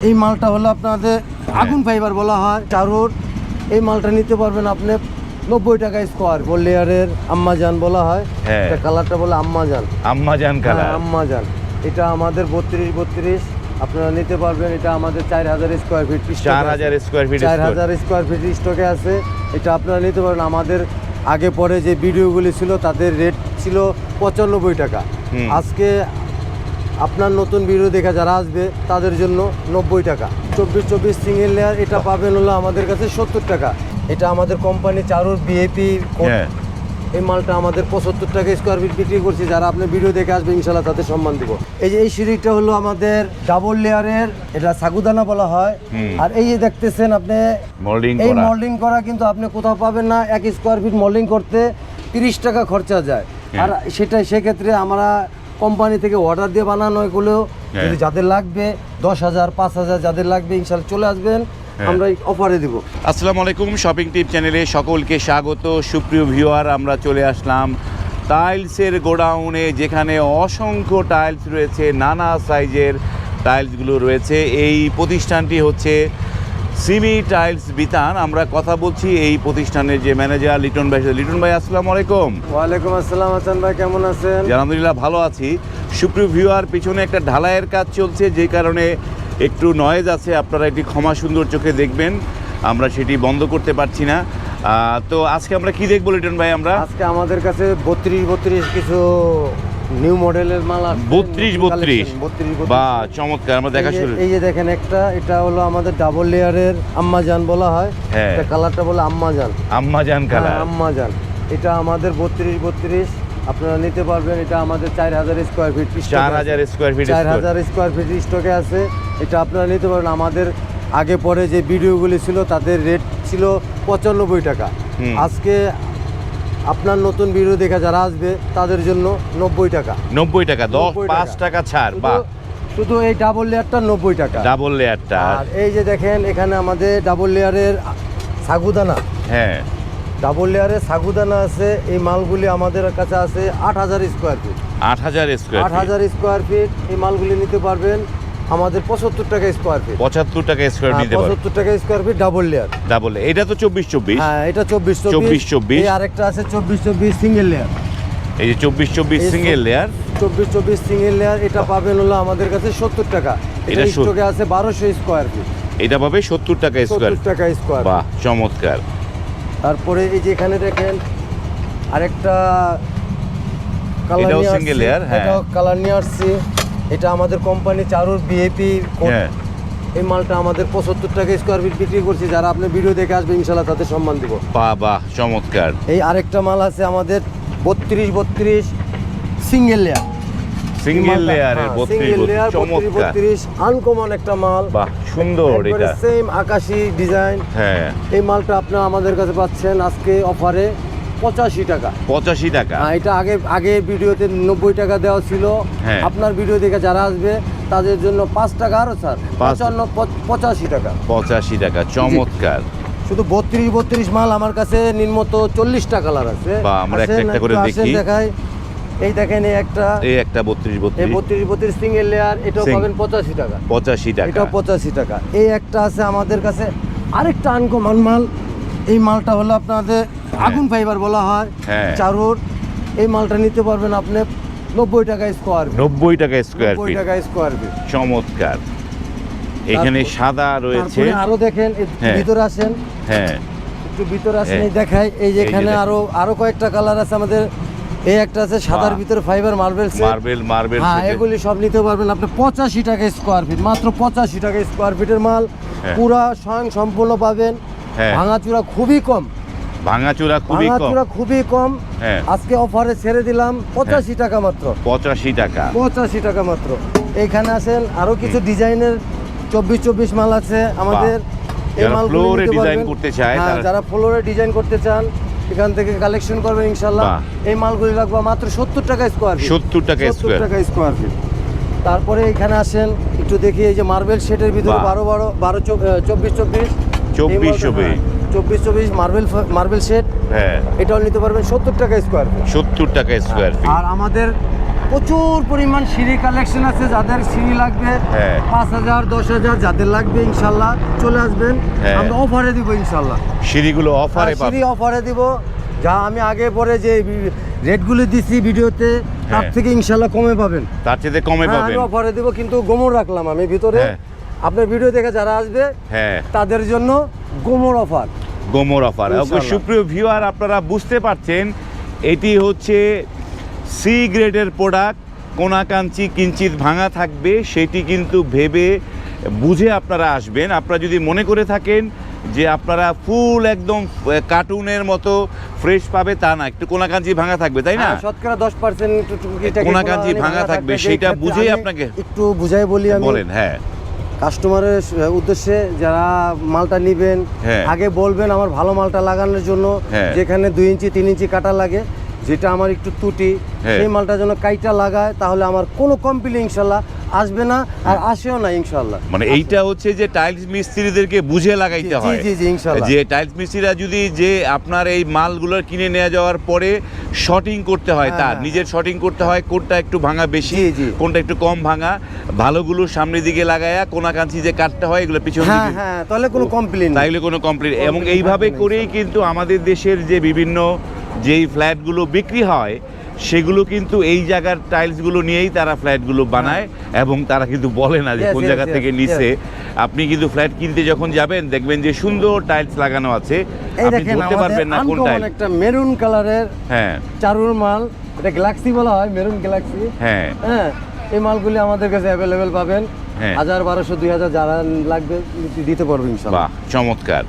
এই মালটা হলো আপনাদের আগুন ফাইবার বলা হয় চারুর। এই মালটা নিতে পারবেন আপনি নব্বই টাকা স্কোয়ার গোল্ড লেয়ারের আম্মাজান বলা হয়। হ্যাঁ। এটা কালারটা বলে আম্মাজান। আম্মাজান হ্যাঁ, কালার আম্মাজান। এটা আমাদের বত্রিশ বত্রিশ আপনারা নিতে পারবেন। এটা আমাদের চার হাজার স্কোয়ার ফিট চার হাজার স্কোয়ার ফিট চার হাজার স্কোয়ার ফিট স্টকে আছে। এটা আপনারা নিতে পারেন আমাদের আগে পরে যে ভিডিওগুলি ছিল তাদের রেট ছিল পঁচানব্বই টাকা। হুম। আজকে আপনার নতুন ভিডিও দেখা যারা আসবে তাদের জন্য নব্বই টাকা। চব্বিশ চব্বিশ সিঙ্গেল লেয়ার এটা পাবেন হলো আমাদের কাছে সত্তর টাকা। এটা আমাদের কোম্পানি চারুর বিএপি হ্যাঁ। এই মালটা আমাদের পঁচাত্তর টাকা স্কোয়ার ফিট বিক্রি করছি। যারা আপনি ভিডিও দেখে আসবে ইনশাল্লাহ তাদের সম্মান দিব। এই যে এই সিঁড়িটা হলো আমাদের ডাবল লেয়ারের এটা সাগুদানা বলা হয়। আর এই যে দেখতেছেন আপনি মোল্ডিং এই মল্ডিং করা কিন্তু আপনি কোথাও পাবেন না। এক স্কোয়ার ফিট মল্ডিং করতে তিরিশ টাকা খরচা যায়। হ্যাঁ। আর সেটা সেক্ষেত্রে আমরা কোম্পানি থেকে অর্ডার দিয়ে বানানো এগুলো হ্যাঁ। যদি যাদের লাগবে দশ হাজার পাঁচ হাজার যাদের লাগবে ইনশাল্লাহ চলে আসবেন হ্যাঁ। আমরা অফারে দিব আসসালামু আলাইকুম শপিং টিপ চ্যানেলে সকলকে স্বাগত সুপ্রিয় ভিউয়ার আমরা চলে আসলাম টাইলসের গোডাউনে যেখানে অসংখ্য টাইলস রয়েছে নানা সাইজের টাইলসগুলো রয়েছে এই প্রতিষ্ঠানটি হচ্ছে সিমি টাইলস বিতান আমরা কথা বলছি এই প্রতিষ্ঠানের যে ম্যানেজার লিটন ভাই। লিটন ভাই আসসালামু আলাইকুম। ওয়ালাইকুম আসসালাম হাসান ভাই কেমন আছেন? আলহামদুলিল্লাহ ভালো আছি। সুপ্রিয় ভিউয়ার পিছনে একটা ঢালাইয়ের কাজ চলছে যে কারণে একটু নয়েজ আছে আপনারা একটি ক্ষমা সুন্দর চোখে দেখবেন। আমরা সেটি বন্ধ করতে পারছি না। তো আজকে আমরা কি দেখব লিটন ভাই আমরা? আজকে আমাদের কাছে বত্রিশ বত্রিশ কিছু নিউ মডেলের মাল আসছে 32 32 বত্রিশ। বা চমৎকার আমরা দেখা শুরু এই যে দেখেন একটা এটা হলো আমাদের ডাবল লেয়ারের আম্মাজান বলা হয়। হ্যাঁ। এটা কালারটা বলে আম্মাজান। আম্মাজান হ্যাঁ, কালার আম্মাজান। এটা আমাদের বত্রিশ বত্রিশ। আপনারা নিতে পারবেন এটা আমাদের চার হাজার স্কোয়ার ফিট চার হাজার স্কোয়ার ফিট চার হাজার স্কোয়ার ফিট স্টকে আছে। এটা আপনারা নিতে পারেন আমাদের আগে পরে যে ভিডিওগুলি ছিল তাদের রেট ছিল পঁচানব্বই টাকা। আজকে আপনার নতুন ভিডিও দেখা যারা আসবে তাদের জন্য নব্বই টাকা। নব্বই টাকা দশ পাঁচ টাকা ছাড় বা শুধু এই ডাবল লেয়ারটা নব্বই টাকা। ডাবল লেয়ারটা আর এই যে দেখেন এখানে আমাদের ডাবল লেয়ারের সাগুদানা। হ্যাঁ। ডাবল লেয়ারের সাগুদানা আছে এই মালগুলি আমাদের কাছে আছে আট হাজার স্কোয়ার ফিট আট হাজার স্কোয়ার আট হাজার স্কোয়ার ফিট এই মালগুলি নিতে পারবেন। আমাদের পঁচাত্তর টাকা স্কোয়ার ফিট পঁচাত্তর টাকা স্কোয়ার নিতে পারো। পঁচাত্তর টাকা square feet double layer double এটা তো চব্বিশ চব্বিশ। হ্যাঁ এটা চব্বিশ 24, 24 এই আরেকটা আছে চব্বিশ চব্বিশ সিঙ্গেল লেয়ার এই যে চব্বিশ চব্বিশ সিঙ্গেল লেয়ার চব্বিশ চব্বিশ সিঙ্গেল লেয়ার এটা পাবেন হলো আমাদের কাছে সত্তর টাকা। এটা স্টকে আছে বারোশো স্কোয়ার ফিট এটা পাবে সত্তর টাকা স্কোয়ার টাকা স্কোয়ার বাহ চমৎকার। তারপরে এই যে এখানে দেখেন আরেকটা কালার এটাও নিয়ে আসছি। হ্যাঁ। কালার নিয়ে আসছি। এটা আমাদের কোম্পানি চারুর বিএপি হ্যাঁ। এই মালটা আমাদের পঁচাত্তর টাকা স্কোয়ার ফিট বিক্রি করছি। যারা আপনি ভিডিও দেখে আসবে ইনশাল্লাহ তাদের সম্মান দিব। বাহ বাহ চমৎকার। এই আরেকটা মাল আছে আমাদের বত্রিশ বত্রিশ সিঙ্গেল লেয়ার সিঙ্গেল লেয়ারের লেয়ার বত্রিশ চমৎকার। বত্রিশ আনকমন একটা মাল। বাহ সুন্দর এটা। সেম আকাশি ডিজাইন হ্যাঁ। এই মালটা আপনারা আমাদের কাছে পাচ্ছেন আজকে অফারে পঁচাশি টাকা। পঁচাশি টাকা। হ্যাঁ, এটা আগে আগে ভিডিওতে নব্বই টাকা দেওয়া ছিল। হ্যাঁ। আপনার ভিডিও দেখে যারা আসবে তাদের জন্য পাঁচ টাকা আরও স্যার। পাঁচ- পঞ্চান্ন প- পঁচাশি টাকা। পঁচাশি টাকা চমৎকার। শুধু বত্রিশ বত্রিশ মাল আমার কাছে নিম্নত চল্লিশটা কালার আছে। বা আমরা একটা একটা করে দেখি। দেখাই। এই দেখেন এই একটা। এই একটা বত্রিশ এই বত্রিশ বত্রিশ বত্রিশ সিঙ্গেল লেয়ার এটাও পাবেন পঁচাশি টাকা। পঁচাশি টাকা। এটাও পঁচাশি টাকা। এই একটা আছে আমাদের কাছে। আরেকটা আনকমন মাল। এই মালটা হলো আপনাদের আগুন ফাইবার বলা হয় হ্যাঁ। চারুর। এই মালটা নিতে পারবেন আপনি নব্বই টাকা স্কোয়ার নব্বই টাকা স্কোয়ার নব্বই ফিট টাকা স্কোয়ার ফিট চমৎকার। এখানে সাদা রয়েছে। আরও দেখেন হ্যাঁ। ভিতরে আসেন। হ্যাঁ। একটু ভিতরে আসেন হ্যাঁ। দেখাই এই যে এখানে আরও আরও কয়েকটা কালার আছে আমাদের। এই একটা আছে সাদার ভিতরে ফাইবার মার্বেল মার্বেল মার্বেল হ্যাঁ এগুলি সব নিতে পারবেন আপনি পঁচাশি টাকা স্কোয়ার ফিট মাত্র পঁচাশি টাকা স্কোয়ার ফিটের মাল। হ্যাঁ। পুরা স্বয়ং সম্পূর্ণ পাবেন। হ্যাঁ। ভাঙাচুরা খুবই কম। ভাঙাচোরা খুবই কম। ভাঙাচুরা খুবই কম। হ্যাঁ। আজকে অফারে ছেড়ে দিলাম পঁচাশি টাকা মাত্র। পঁচাশি টাকা। পঁচাশি টাকা মাত্র। এইখানে আছেন আরও কিছু ডিজাইনের চব্বিশ চব্বিশ মাল আছে আমাদের। এই যারা মালগুলো floor এ নিতে design পারবেন। করতে চায় হ্যাঁ, তারা- যারা ফ্লোরে ডিজাইন করতে চান এখান থেকে কালেকশন করবেন ইনশাল্লাহ বাহ। এই মালগুলি রাখব মাত্র সত্তর টাকা স্কোয়ার ফিট সত্তর টাকা সত্তর স্কোয়ার টাকা স্কোয়ার ফিট তারপরে এখানে আসেন একটু দেখি এই যে মার্বেল শেডের ভিতরে বাহ। বারো বারো বারো চব্বিশ চব্বিশ। চব্বিশ এই চব্বিশ। হ্যাঁ, চব্বিশ চব্বিশ মার্বেল মার্বেল শেড হ্যাঁ। এটাও নিতে পারবেন সত্তর টাকা স্কোয়ার ফিট সত্তর টাকা স্কোয়ার ফিট আর আমাদের প্রচুর পরিমাণ সিঁড়ি কালেকশন আছে যাদের সিঁড়ি লাগবে হ্যাঁ। পাঁচ হাজার দশ হাজার যাদের লাগবে ইনশাল্লাহ চলে আসবেন। হ্যাঁ। আমরা অফারে দিব ইনশাল্লাহ। সিঁড়িগুলো অফারে সিঁড়ি অফারে দিব। যা আমি আগে পরে যে রেটগুলো দিছি ভিডিওতে তার হ্যাঁ। থেকে ইনশাল্লাহ কমে পাবেন। তার চেয়ে কমে হ্যাঁ, পাবেন। অফারে দিব কিন্তু গোমর রাখলাম আমি ভিতরে। হ্যাঁ। আপনার ভিডিও দেখে যারা আসবে হ্যাঁ। তাদের জন্য গোমর অফার গোমর অফার। সুপ্রিয় ভিউয়ার আপনারা বুঝতে পারছেন এটি হচ্ছে সি গ্রেডের প্রোডাক্ট কোনাকাঞ্চি কিঞ্চিত ভাঙা থাকবে সেটি কিন্তু ভেবে বুঝে আপনারা আসবেন। আপনারা যদি মনে করে থাকেন যে আপনারা ফুল একদম কার্টুনের মতো ফ্রেশ পাবে তা না একটু কোনাকাঞ্চি ভাঙা থাকবে তাই না? হ্যাঁ, শতকরা দশ পার্সেন্ট কোনাকাঞ্চি ভাঙা থাকবে, সেটা বুঝেই আপনাকে- একটু বুঝাই বলি বলেন হ্যাঁ। কাস্টমারের উদ্দেশ্যে যারা মালটা নিবেন হ্যাঁ। আগে বলবেন আমার ভালো মালটা লাগানোর জন্য হ্যাঁ। যেখানে দুই ইঞ্চি তিন ইঞ্চি কাটা লাগে যেটা আমার একটু ত্রুটি হ্যাঁ। সেই মালটা যেন কাইটা লাগায় তাহলে আমার কোনো কমপ্লেন ইনশাল্লাহ আসবে না আর আসেও না ইনশাল্লাহ মানে এইটা হচ্ছে যে টাইলস মিস্ত্রিদেরকে বুঝে লাগাইতে হয় জি, জি, ইনশাল্লাহ। যে টাইলস মিস্ত্রিরা যদি যে আপনার এই মালগুলো কিনে নিয়ে যাওয়ার পরে শর্টিং করতে হয় তার হ্যাঁ। নিজের শর্টিং করতে হয় কোনটা একটু ভাঙা বেশি। কোনটা একটু কম ভাঙা ভালোগুলো সামনের দিকে লাগায়া কোনাকাঞ্চি যে কাটতে হয় এগুলো পিছনে হ্যাঁ হ্যাঁ তাহলে কোনো কমপ্লেন তাইলে কোনো কমপ্লিট এবং এইভাবে করেই কিন্তু আমাদের দেশের যে বিভিন্ন যেই ফ্ল্যাটগুলো বিক্রি হয় সেগুলো কিন্তু এই জায়গার টাইলসগুলো নিয়েই তারা ফ্ল্যাটগুলো বানায় এবং তারা কিন্তু বলে না যে কোন জায়গা থেকে নিছে। আপনি কিন্তু ফ্ল্যাট কিনতে যখন যাবেন দেখবেন যে সুন্দর টাইলস লাগানো আছে। আপনি ধরতে পারবেন না কোন আনকমন টাইল একটা মেরুন কালারের হ্যাঁ। চারুর মাল এটা গ্যালাক্সি বলা হয় মেরুন গ্যালাক্সি হ্যাঁ। হ্যাঁ এই মালগুলি আমাদের কাছে অ্যাভেলেবেল পাবেন। হ্যাঁ। হাজার বারোশো দুই হাজার যারা লাগবে দিতে পারব ইনশাল্লাহ বাহ চমৎকার।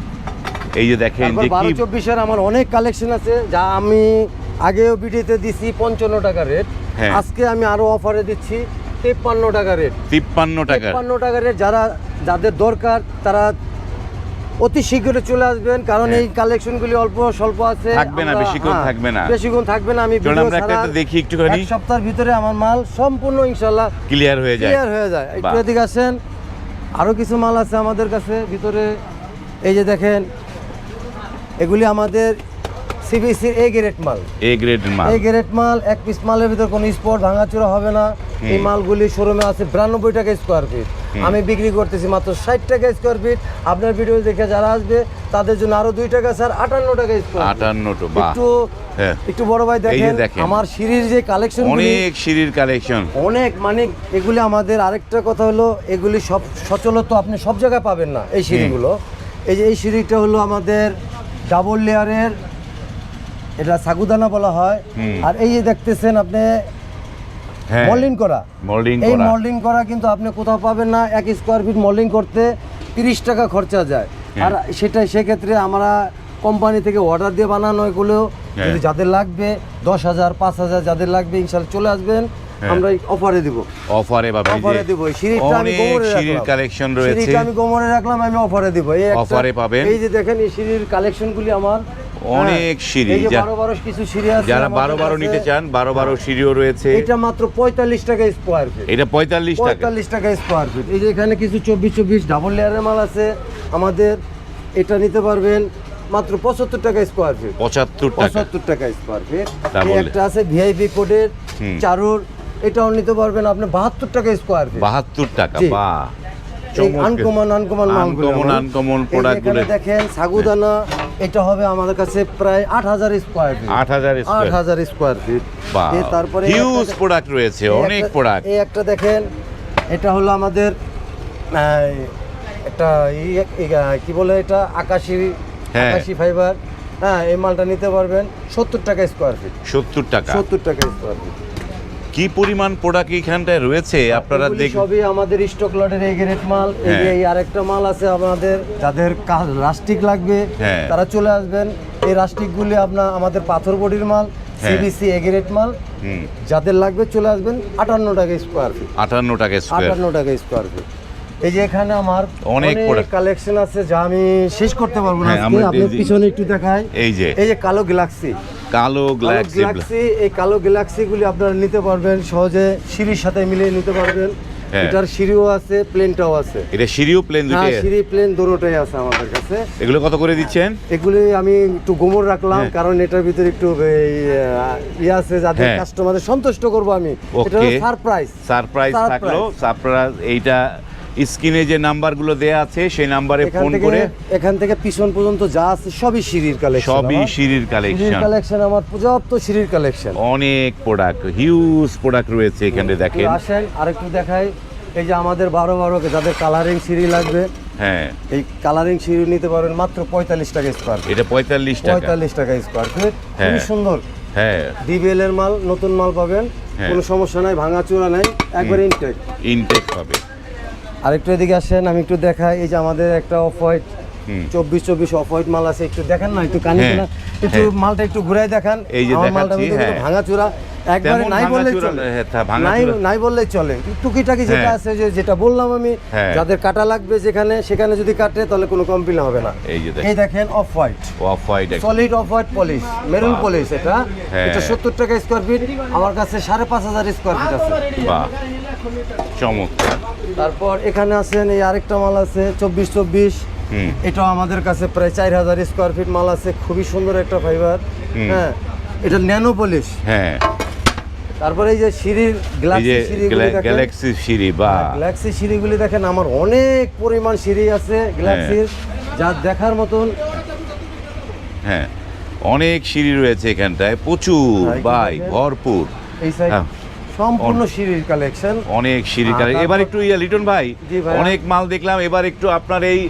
এই যে দেখেন যে বারো চব্বিশের আমার অনেক কালেকশন আছে যা আমি আগেও ভিডিওতে দিছি পঞ্চান্ন টাকা রেট হ্যাঁ। আজকে আমি আরও অফারে দিচ্ছি তেপ্পান্ন টাকা রেট তিপ্পান্ন টাকা তেপ্পান্ন টাকা রেট যারা যাদের দরকার তারা অতি শীঘ্রই চলে আসবেন কারণ হ্যাঁ। এই কালেকশনগুলি অল্প স্বল্প আছে থাকবে না, বেশিক্ষণ হ্যাঁ, থাকবে না। বেশিক্ষণ থাকবে না আমি ভিডিও একটা দেখি একটুখানি। এক সপ্তাহের ভিতরে আমার মাল সম্পূর্ণ ইনশাল্লাহ ক্লিয়ার হয়ে যায় ক্লিয়ার হয়ে যায় একটু। এদিকে আসেন আরও কিছু মাল আছে আমাদের কাছে ভিতরে এই যে দেখেন এগুলি আমাদের সিবিসির এ গ্রেড মাল। এ গ্রেড মাল। এই গ্রেড মাল এক পিস মালের ভিতর কোনো স্পট ভাঙাচোরা হবে না। এই মালগুলি শোরুমে আছে বিরানব্বই টাকা স্কোয়ার ফিট আমি বিক্রি করতেছি মাত্র ষাট টাকা স্কোয়ার ফিট আপনার ভিডিও দেখে যারা আসবে তাদের জন্য আরও দুই টাকা স্যার আটান্ন টাকা স্কোয়ার আটান্ন একটু হ্যাঁ। একটু বড় ভাই দেখেন দেখেন। আমার সিঁড়ির যে কালেকশন অনেক সিঁড়ির কালেকশন অনেক মানে এগুলি আমাদের আরেকটা কথা হলো এগুলি সব সচলত আপনি সব জায়গায় পাবেন না এই সিঁড়িগুলো। এই যে এই সিঁড়িটা হলো আমাদের ডাবল লেয়ারের এটা সাগুদানা বলা হয় আর এই যে দেখতেছেন আপনি হ্যাঁ মল্ডিং করা এই মল্ডিং করা কিন্তু আপনি কোথাও পাবেন না এক স্কোয়ার ফিট মল্ডিং করতে তিরিশ টাকা খরচা যায় হ্যাঁ। আর সেটাই সেক্ষেত্রে আমরা কোম্পানি থেকে অর্ডার দিয়ে বানানো এগুলো হ্যাঁ। যদি যাদের লাগবে দশ হাজার পাঁচ হাজার যাদের লাগবে ইনশাল্লাহ চলে আসবেন হ্যাঁ। আমরা অফারে দিব অফারে যে অফারে দিব সিঁড়িটা আমি গোমরে সিঁড়ির। কালেকশন রয়েছে সিঁড়িটা আমি গোমরে রাখলাম আমি অফারে দিব এই অফারে পাবেন। এই যে দেখেন এই সিঁড়ির কালেকশনগুলি আমার অনেক হ্যাঁ, সিঁড়ি, যে যা- বারো বারো কিছু সিঁড়ি আছে যারা বারো বারো। নিতে চান বারো বারো সিঁড়িও রয়েছে। এটা মাত্র পঁয়তাল্লিশ টাকা স্কোয়ার ফিট এটা পঁয়তাল্লিশ টাকা। পঁয়তাল্লিশ টাকা স্কোয়ার ফিট এই যে এখানে কিছু চব্বিশ চব্বিশ ডাবল লেয়ারের মাল আছে। আমাদের এটা নিতে পারবেন মাত্র পঁচাত্তর টাকা স্কোয়ার ফিট পঁচাত্তর টাকা। পঁচাত্তর টাকা স্কোয়ার ফিট একটা আছে ভিআইপি কোডের। চারুর। এটাও নিতে পারবেন আপনি বাহাত্তর টাকা স্কোয়ার ফিট বাহাত্তর টাকা জি। বা এই আনকমন আনকমন আনকমন আনকমন যে দেখেন সাগুদানা। এটা হবে আমাদের কাছে প্রায় আট হাজার স্কোয়ার ফিট আট হাজার আট হাজার স্কোয়ার ফিট তারপরে হিউজ প্রোডাক্ট রয়েছে অনেক প্রোডাক্ট এই একটা দেখেন এটা হলো আমাদের একটা কি বলে এটা? আকাশি হ্যাঁ। আকাশি ফাইবার হ্যাঁ এই মালটা নিতে পারবেন সত্তর টাকা স্কোয়ার ফিট সত্তর টাকা। সত্তর টাকা স্কোয়ার ফিট কি পরিমাণ প্রোডাক্ট এখানটায় রয়েছে আপনারা এগুলি দেখ সবই আমাদের স্টক লটের এই গ্রেড মাল এই যে হ্যাঁ। এই আরেকটা মাল আছে আমাদের যাদের কাজ রাস্টিক লাগবে হ্যাঁ। তারা চলে আসবেন এই রাস্টিকগুলি আপনার আমাদের পাথর বডির মাল হ্যাঁ। সিবিসি এ গ্রেড মাল যাদের লাগবে চলে আসবেন আটান্ন টাকা স্কোয়ার ফিট আটান্ন টাকা স্কোয়ার আটান্ন টাকা স্কোয়ার ফিট এই যে এখানে আমার অনেক। কালেকশন আছে যা আমি শেষ করতে পারব না হ্যাঁ। আপনি পিছনে একটু দেখাই এই যে এই যে কালো গ্যালাক্সি কালো কালো গ্যালাক্সি এই কালো গ্যালাক্সিগুলি আপনারা নিতে পারবেন সহজে সিঁড়ির সাথে মিলিয়ে নিতে পারবেন। হ্যাঁ। এটার সিঁড়িও আছে প্লেনটাও আছে। এটা সিঁড়িও প্লেন হ্যাঁ সিঁড়ি প্লেন দুটোটাই আছে আমাদের কাছে। এগুলো কত করে দিচ্ছেন? এগুলি আমি একটু গোমর রাখলাম হ্যাঁ। কারণ এটার ভিতরে একটু ইয়ে আছে হ্যাঁ। কাস্টমারদের সন্তুষ্ট করব আমি। এটা সারপ্রাইজ সারপ্রাইজ থাকল। সারপ্রাইজ এইটা স্ক্রিনে যে নাম্বারগুলো দেয়া আছে সেই নাম্বারে ফোন করে এখান থেকে পিছন পর্যন্ত যা আছে সবই সিঁড়ির কালেকশন সবই সিঁড়ির সিঁড়ির কালেকশন কালেকশন আমার পর্যাপ্ত সিঁড়ির কালেকশন অনেক প্রোডাক্ট হিউজ প্রোডাক্ট রয়েছে এখানে দেখেন। আসেন আরেকটু দেখাই। এই যে আমাদের বারো বারো যাদের কালারিং সিঁড়ি লাগবে হ্যাঁ। এই কালারিং সিঁড়ি নিতে পারবেন মাত্র পঁয়তাল্লিশ টাকা স্কোয়ার এটা পঁয়তাল্লিশ টাকা। পঁয়তাল্লিশ টাকা স্কোয়ার ফিট খুবই হ্যাঁ। সুন্দর। হ্যাঁ। ডিবিএল এর মাল নতুন মাল পাবেন। হ্যাঁ। কোনো সমস্যা নাই ভাঙা চূড়া নাই একবার ইনটেক ইনটেক হবে। আরেকটু এদিকে আসেন আমি একটু দেখাই এই যে আমাদের একটা অফ হোয়াইট চব্বিশ চব্বিশ অফ হোয়াইট মাল আছে একটু দেখেন না একটু কানি হ্যাঁ, না একটু হ্যাঁ। মালটা একটু ঘুরাই দেখান এই যে মালটা হ্যাঁ। ভাঙা চূড়া একবারে নাই ভাঙাচোরা- চলে। নাই নাই বললেই চলে। টুকিটাকি যেটা। আছে যে যেটা বললাম আমি। যাদের কাটা লাগবে যেখানে সেখানে যদি কাটে তাহলে কোনো কমপ্লেন হবে না। এই যে এই দেখেন off white off white solid off white polish maroon polish এটা। এটা সত্তর টাকা স্কোয়ার ফিট আমার কাছে সাড়ে পাঁচ হাজার স্কোয়ার ফিট আছে। বাহ। চমৎকার তারপর এখানে আছেন এই আরেকটা মাল আছে চব্বিশ চব্বিশ। এটাও আমাদের কাছে প্রায় চার হাজার স্কোয়ার ফিট মাল আছে খুবই সুন্দর একটা ফাইবার হ্যাঁ এটা ন্যানো পলিশ হ্যাঁ। তারপরে এই যে সিঁড়ির গ্যালাক্সি সিঁড়ি বা। গ্লাক্সি সিঁড়িগুলি দেখেন আমার অনেক পরিমাণ সিঁড়ি আছে গ্লাক্সির যা দেখার মতন। হ্যাঁ অনেক সিঁড়ি রয়েছে এখানটায় প্রচুর বাই ভরপুর। এই সাইড হ্যাঁ। সম্পূর্ণ সিঁড়ির কালেকশন অনেক সিরিজ কালেকশন এবার একটু ইয়া লিটন ভাই অনেক মাল দেখলাম এবার একটু আপনার এই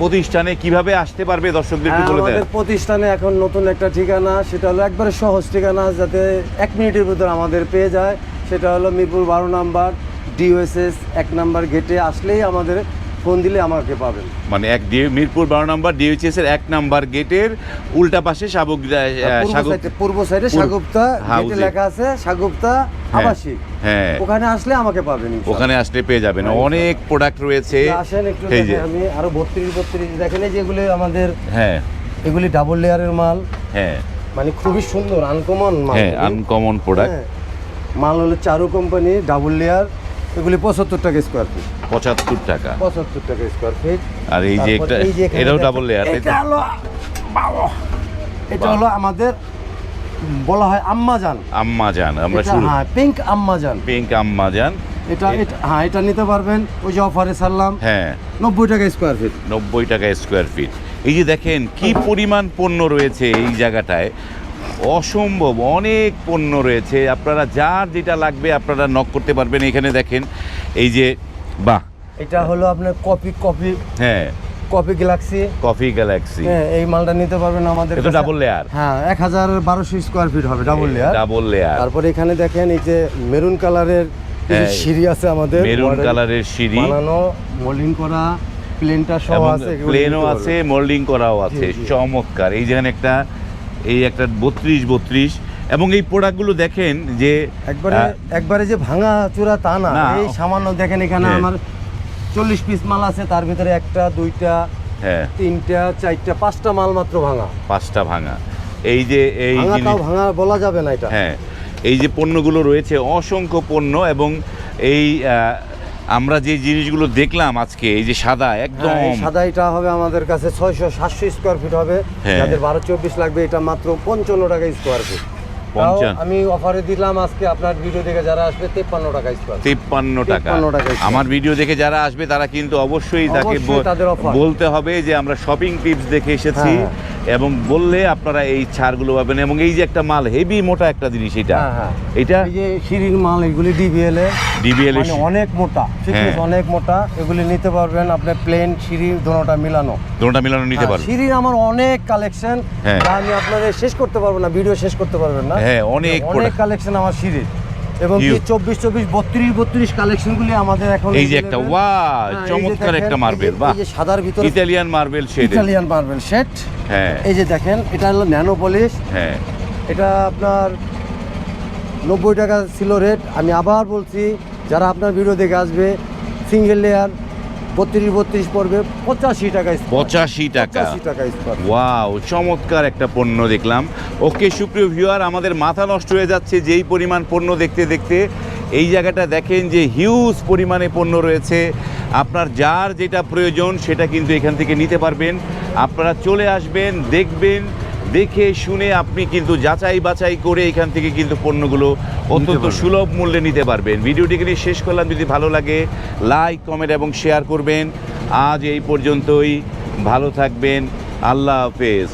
প্রতিষ্ঠানে কীভাবে আসতে পারবে দর্শকদের একটু বলে দেন। প্রতিষ্ঠানে এখন নতুন একটা ঠিকানা সেটা হলো একবারে সহজ ঠিকানা যাতে এক মিনিটের ভিতর আমাদের পেয়ে যায়। সেটা হলো মিরপুর বারো নাম্বার ডিওএসএস এক নাম্বার গেটে আসলেই আমাদের ফোন দিলে আমাকে পাবেন। মানে এক ডি- মিরপুর বারো নম্বর ডিএইচএস এর এক নাম্বার গেটের উল্টা পাশে সাবক পূর্ব সাইডে পূর্ব সাইডে সাগুপ্তা গেটে লেখা আছে সাগুপ্তা আবাসিক। হ্যাঁ। ওখানে আসলে আমাকে পাবেন ওখানে আসলে পেয়ে যাবেন। হ্যাঁ, অনেক প্রোডাক্ট রয়েছে। আসেন একটু আমি আরও বত্রিশ বত্রিশ দেখেন যেগুলি আমাদের হ্যাঁ। এগুলি ডাবল লেয়ারের মাল। হ্যাঁ। মানে খুবই সুন্দর আনকমন মাল। হ্যাঁ আনকমন প্রোডাক্ট হ্যাঁ। মাল হলো চারু কোম্পানি ডাবল লেয়ার এগুলি পঁচাত্তর টাকা স্কোয়ার ফিট পঁচাত্তর টাকা। পঁচাত্তর টাকা স্কোয়ার ফিট আর এই যে একটা এটাও ডাবল লেয়ার এটা হলো এটা হলো আমাদের বলা হয় আম্মাজান আম্মা যান আমরা শুরু হ্যাঁ পিঙ্ক আম্মাজান পিঙ্ক আম্মা যান এটা এটা হ্যাঁ এটা নিতে পারবেন। ওই যে অফারে ছাড়লাম। হ্যাঁ। নব্বই টাকা স্কোয়ার ফিট নব্বই টাকা স্কোয়ার ফিট এই যে দেখেন কি পরিমাণ পণ্য রয়েছে এই জায়গাটায়। অসম্ভব অনেক পণ্য রয়েছে। আপনারা যার যেটা লাগবে আপনারা নক করতে পারবেন। এখানে দেখেন এই যে বাহ! এটা হলো আপনার কপি কপি হ্যাঁ। Coffee galaxy. Coffee galaxy. হ্যাঁ এই মালটা নিতে পারবেন আমাদের এটা ডাবল লেয়ার হ্যাঁ এক হাজার বারোশো স্কোয়ার ফিট হবে ডাবল লেয়ার ডাবল লেয়ার তারপরে এখানে দেখেন এই যে মেরুন কালারের সিঁড়ি আছে আমাদের। মেরুন কালারের সিঁড়ি। বানানো মোল্ডিং করা প্লেনটা সব আছে প্লেনও আছে মোল্ডিং করাও আছে। চমৎকার। এই যেখানে একটা এই একটা বত্রিশ বত্রিশ। এবং এই প্রোডাক্টগুলো দেখেন যে একবারে একবারে যে ভাঙা চূড়া তা না। এই সামান্য দেখেন এখানে হ্যাঁ। আমার চল্লিশ পিস মাল আছে তার ভিতরে একটা দুইটা হ্যাঁ। তিনটা চারটা পাঁচটা মাল মাত্র ভাঙা। পাঁচটা ভাঙা। এই যে এই ভাঙা বলা যাবে না এটা। হ্যাঁ। এই যে পণ্যগুলো রয়েছে অসংখ্য পণ্য এবং এই আমরা যে জিনিসগুলো দেখলাম আজকে এই যে সাদা একদম হ্যাঁ, সাদা এটা হবে আমাদের কাছে ছয়শো সাতশো স্কোয়ার ফিট হবে হ্যাঁ। যাদের বারো চব্বিশ লাগবে এটা মাত্র পঞ্চান্ন টাকা স্কোয়ার ফিট। আমি অফারে দিলাম আজকে আপনার ভিডিও দেখে যারা আসবে তেপ্পান্ন টাকা স্কোয়ার তিপ্পান্ন টাকা 53 টাকা স্কয়ার। আমার ভিডিও দেখে যারা আসবে তারা কিন্তু অবশ্যই তাকে। বলতে হবে যে আমরা শপিং টিপস দেখে এসেছি হ্যাঁ, এবং বললে আপনারা এই ছাড়গুলো পাবেন এবং এই যে একটা মাল হেভি মোটা একটা জিনিস এটা। হ্যাঁ, হ্যাঁ। এটা? এই যে সিঁড়ির মাল এগুলি ডিবিএল এ। ডিবিএল মানে অনেক মোটা হ্যাঁ। অনেক মোটা এগুলি নিতে পারবেন আপনার প্লেন সিঁড়ি দোনোটা মিলানো। দুটোটা মিলানো নিতে পারবেন। সিঁড়ির আমার অনেক কালেকশন। আমি আপনাদের শেষ করতে পারব না ভিডিও শেষ করতে পারবেন না। হ্যাঁ, অনেক অনেক কালেকশন আমার সিঁড়ির। এবং। চব্বিশ চব্বিশ বত্রিশ বত্রিশ কালেকশনগুলি আমাদের এখন এই যে একটা ওয়া হ্যাঁ, চমৎকার একটা মার্বেল বাহ। এই যে সাদার ভিতরে Italian marble shade Italian marble set হ্যাঁ। এই যে দেখেন এটা হলো ন্যানো পলিশ হ্যাঁ। এটা আপনার নব্বই টাকা ছিল রেট আমি আবার বলছি যারা আপনার ভিডিও দেখে আসবে সিঙ্গেল লেয়ার বত্রিশ বত্রিশ পড়বে পঁচাশি টাকা পঁচাশি টাকা। টাকা ওয়াও চমৎকার একটা পণ্য দেখলাম। ওকে সুপ্রিয় ভিউয়ার আমাদের মাথা নষ্ট হয়ে যাচ্ছে যেই পরিমাণ পণ্য দেখতে দেখতে। এই জায়গাটা দেখেন যে হিউজ পরিমাণে পণ্য রয়েছে। আপনার যার যেটা প্রয়োজন সেটা কিন্তু এখান থেকে নিতে পারবেন। আপনারা চলে আসবেন দেখবেন দেখে শুনে আপনি কিন্তু যাচাই বাছাই করে এখান থেকে কিন্তু পণ্যগুলো অত্যন্ত সুলভ মূল্যে নিতে পারবেন। ভিডিওটিকে নিয়ে শেষ করলাম। যদি ভালো লাগে লাইক কমেন্ট এবং শেয়ার করবেন। আজ এই পর্যন্তই। ভালো থাকবেন। আল্লাহ হাফেজ।